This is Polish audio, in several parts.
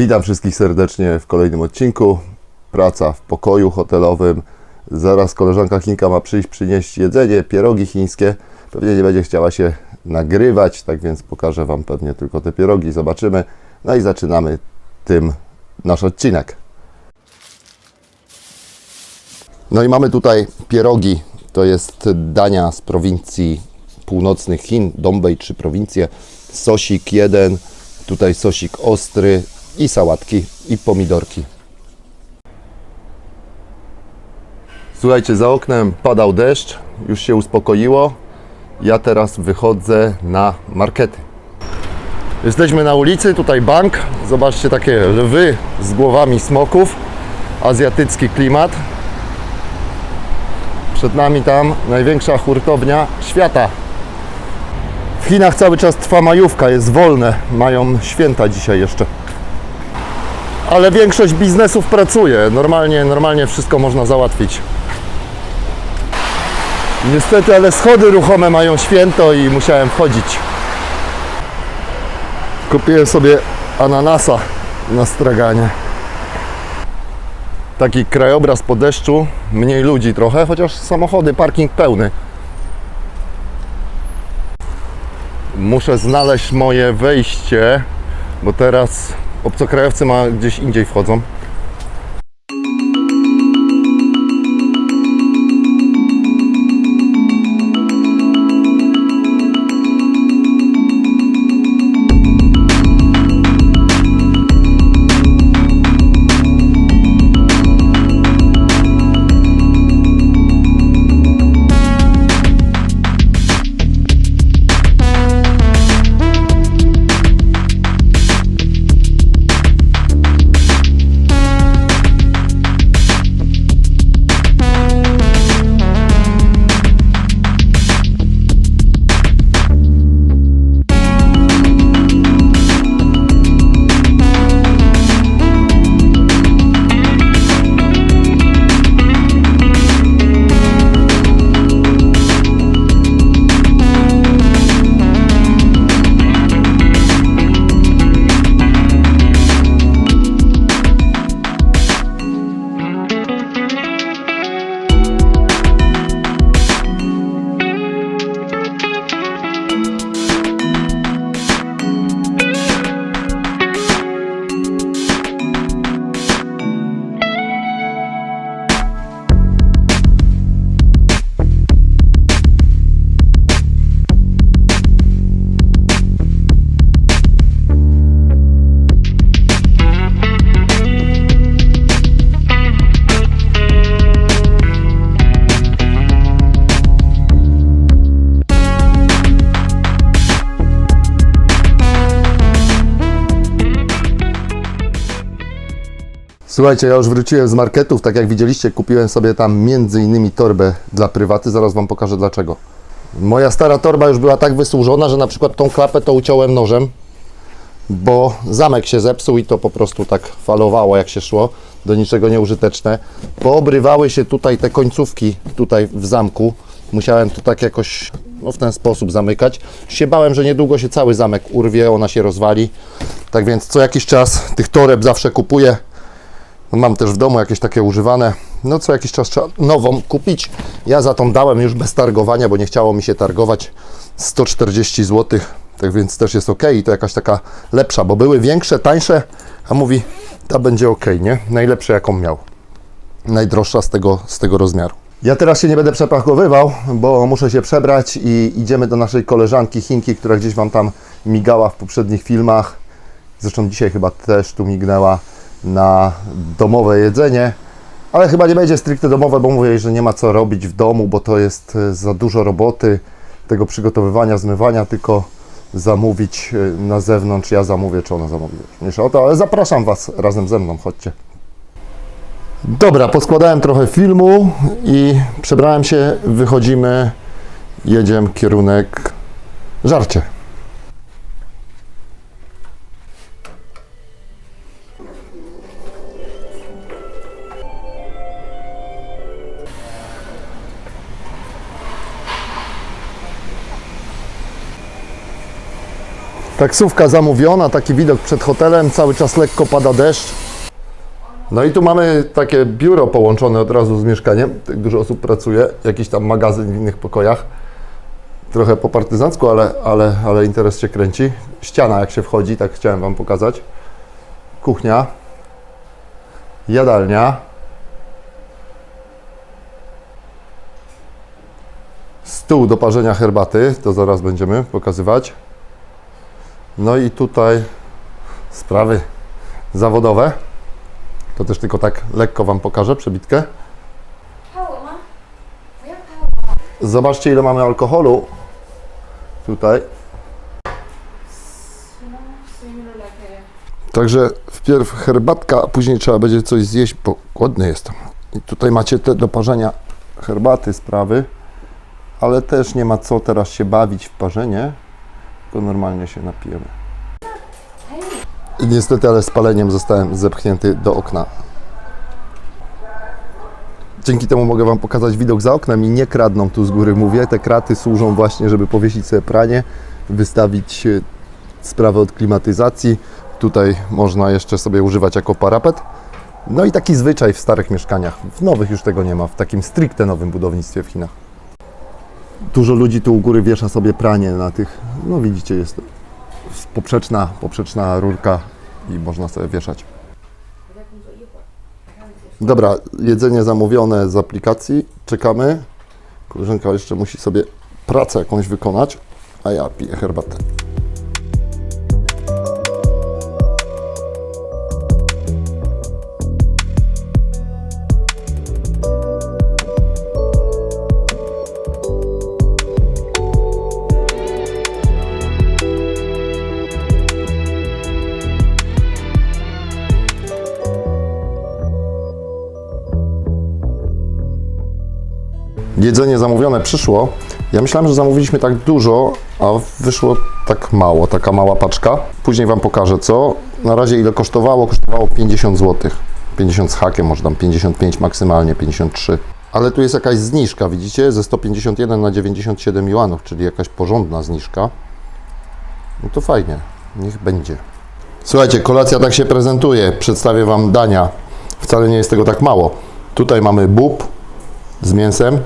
Witam wszystkich serdecznie w kolejnym odcinku. Praca w pokoju hotelowym. Zaraz koleżanka Chinka ma przyjść przynieść jedzenie, pierogi chińskie. Pewnie nie będzie chciała się nagrywać, tak więc pokażę Wam pewnie tylko te pierogi. Zobaczymy. No i zaczynamy tym nasz odcinek. No i mamy tutaj pierogi. To jest dania z prowincji północnych Chin, Dombej, trzy prowincje. Sosik jeden, tutaj sosik ostry i sałatki i pomidorki. Słuchajcie, za oknem padał deszcz, już się uspokoiło. Ja teraz wychodzę na markety. Jesteśmy na ulicy, tutaj bank. Zobaczcie takie lwy z głowami smoków. Azjatycki klimat. Przed nami tam największa hurtownia świata. W Chinach cały czas trwa majówka, jest wolne. Mają święta dzisiaj jeszcze. Ale większość biznesów pracuje. Normalnie, normalnie wszystko można załatwić. Niestety, ale schody ruchome mają święto i musiałem wchodzić. Kupiłem sobie ananasa na straganie. Taki krajobraz po deszczu, mniej ludzi trochę, chociaż samochody, parking pełny. Muszę znaleźć moje wejście, bo teraz obcokrajowcy ma gdzieś indziej wchodzą. Słuchajcie, ja już wróciłem z marketów, tak jak widzieliście, kupiłem sobie tam między innymi torbę dla prywaty, zaraz Wam pokażę dlaczego. Moja stara torba już była tak wysłużona, że na przykład tą klapę to uciąłem nożem, bo zamek się zepsuł i to po prostu tak falowało jak się szło, do niczego nieużyteczne. Poobrywały się tutaj te końcówki tutaj w zamku, musiałem to tak jakoś no, w ten sposób zamykać. Się bałem, że niedługo się cały zamek urwie, ona się rozwali. Tak więc co jakiś czas tych toreb zawsze kupuję. No, Mam też w domu jakieś takie używane. No co jakiś czas trzeba nową kupić. Ja za tą dałem już bez targowania, bo nie chciało mi się targować 140 zł. Tak więc też jest ok i to jakaś taka lepsza, bo były większe, tańsze, a mówi, ta będzie ok, nie? Najlepsze jaką miał. Najdroższa z tego, z tego rozmiaru. Ja teraz się nie będę przepakowywał, bo muszę się przebrać i idziemy do naszej koleżanki Chinki, która gdzieś Wam tam migała w poprzednich filmach. Zresztą dzisiaj chyba też tu mignęła na domowe jedzenie, ale chyba nie będzie stricte domowe, bo mówię że nie ma co robić w domu, bo to jest e, za dużo roboty tego przygotowywania, zmywania, tylko zamówić e, na zewnątrz. Ja zamówię, czy ona zamówi. Mniejsza o to, ale zapraszam Was razem ze mną, chodźcie. Dobra, poskładałem trochę filmu i przebrałem się, wychodzimy, jedziemy kierunek żarcie. Taksówka zamówiona, taki widok przed hotelem, cały czas lekko pada deszcz. No i tu mamy takie biuro połączone od razu z mieszkaniem. Tak dużo osób pracuje, jakiś tam magazyn w innych pokojach. Trochę po partyzancku, ale, ale, ale interes się kręci. Ściana jak się wchodzi, tak chciałem Wam pokazać. Kuchnia. Jadalnia. Stół do parzenia herbaty, to zaraz będziemy pokazywać. No i tutaj sprawy zawodowe. To też tylko tak lekko Wam pokażę przebitkę. Zobaczcie, ile mamy alkoholu tutaj. Także wpierw herbatka, a później trzeba będzie coś zjeść, bo głodny jestem. I tutaj macie te do parzenia herbaty sprawy, ale też nie ma co teraz się bawić w parzenie, tylko normalnie się napijemy. Niestety, ale z paleniem zostałem zepchnięty do okna. Dzięki temu mogę Wam pokazać widok za oknem i nie kradną tu z góry, mówię. Te kraty służą właśnie, żeby powiesić sobie pranie, wystawić e, sprawę od klimatyzacji. Tutaj można jeszcze sobie używać jako parapet. No i taki zwyczaj w starych mieszkaniach. W nowych już tego nie ma, w takim stricte nowym budownictwie w Chinach. Dużo ludzi tu u góry wiesza sobie pranie na tych, no widzicie, jest poprzeczna, poprzeczna rurka i można sobie wieszać. Dobra, jedzenie zamówione z aplikacji, czekamy. Koleżanka jeszcze musi sobie pracę jakąś wykonać, a ja piję herbatę. Jedzenie zamówione przyszło. Ja myślałem, że zamówiliśmy tak dużo, a wyszło tak mało, taka mała paczka. Później Wam pokażę co. Na razie ile kosztowało? Kosztowało 50 zł. 50 z hakiem, może tam 55 maksymalnie, 53. Ale tu jest jakaś zniżka, widzicie? Ze 151 na 97 juanów, czyli jakaś porządna zniżka. No to fajnie, niech będzie. Słuchajcie, kolacja tak się prezentuje. Przedstawię Wam dania. Wcale nie jest tego tak mało. Tutaj mamy bób z mięsem.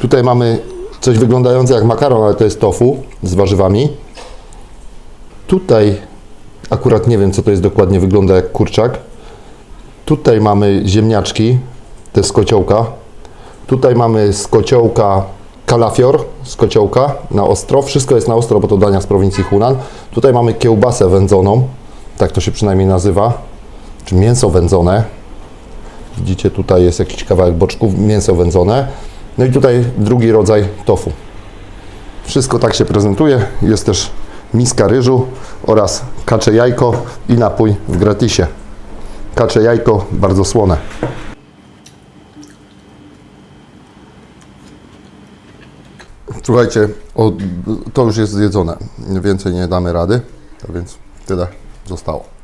Tutaj mamy coś wyglądające jak makaron, ale to jest tofu z warzywami. Tutaj akurat nie wiem, co to jest dokładnie, wygląda jak kurczak. Tutaj mamy ziemniaczki, jest z kociołka. Tutaj mamy z kociołka kalafior z kociołka na ostro. Wszystko jest na ostro, bo to dania z prowincji Hunan. Tutaj mamy kiełbasę wędzoną, tak to się przynajmniej nazywa, czy mięso wędzone. Widzicie, tutaj jest jakiś kawałek boczków, mięso wędzone. No i tutaj drugi rodzaj tofu. Wszystko tak się prezentuje. Jest też miska ryżu oraz kacze jajko i napój w gratisie. Kacze jajko bardzo słone. Słuchajcie, o, to już jest zjedzone. Więcej nie damy rady, a więc tyle zostało.